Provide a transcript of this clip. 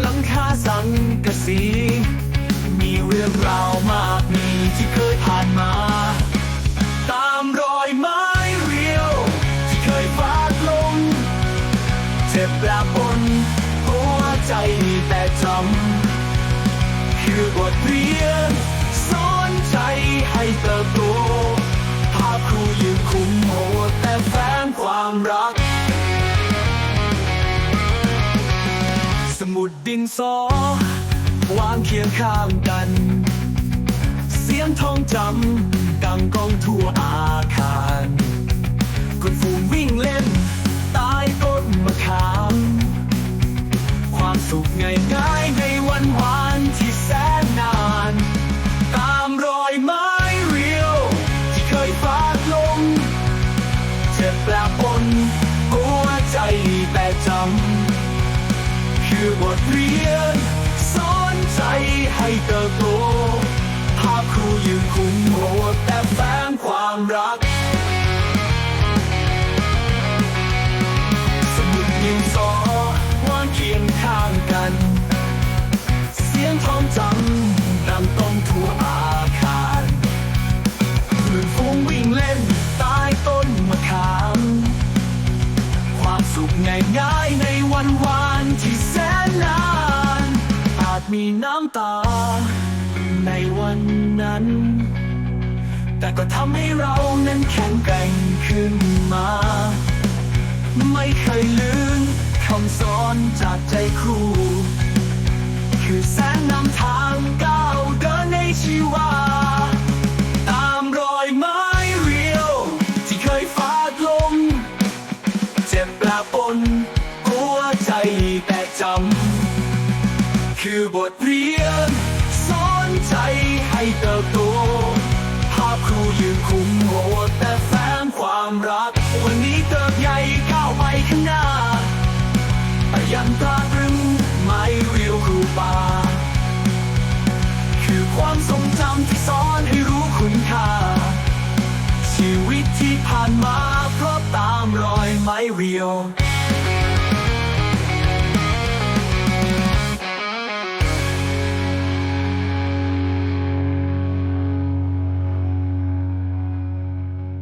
หลังคาสังกะสี มีเรื่องราวมากมีที่เคยผ่านมา ตามรอยไม้เรียว ที่เคยฟาดลง เจ็บแปลปนหัวใจแต่จำคือบทเรียนสอนใจให้เติบโต ดินสอ วางเคียงข้างกัน เสียงทองจำกังกองทั่วอาคารคนฝูวิ่งเล่นใต้ต้นมะขาม ความสุขง่ายๆในวันวานที่แสนนาน ตามรอยไม้เรียว ที่เคยฟาดลง เจ็บแปลปนหัวใจแต่จำ คือบทเรียน สอนใจให้เติบโต ภาพครูยืนคุมโหดแต่แฝงความรัก สมุดดินสอวางเคียงข้างกัน เสียงท้องจำดังต้องทั่วอาคารคลื่นฟุ้งวิ่งเล่นใต้ต้นมะขาม ความสุขง่ายๆในวันวานที่ มีน้ำตา ในวันนั้น แต่ก็ทำให้เรานั้นแข็งแกร่งขึ้นมา ไม่เคยลืมคำสอนจากใจครู คือแสงนำทางก้าวเดินในชีวา คือบทเรียนสอนใจให้เติบโต ภาพครูยืนคุมโหดแต่แฝงความรัก วันนี้เติบใหญ่ก้าวไปข้างหน้าแต่ยังตาตรึงไม่เรียวครูป่าคือความทรงจำที่สอนให้รู้คุณค่า ชีวิตที่ผ่านมาเพราะตามรอยไม้เรียว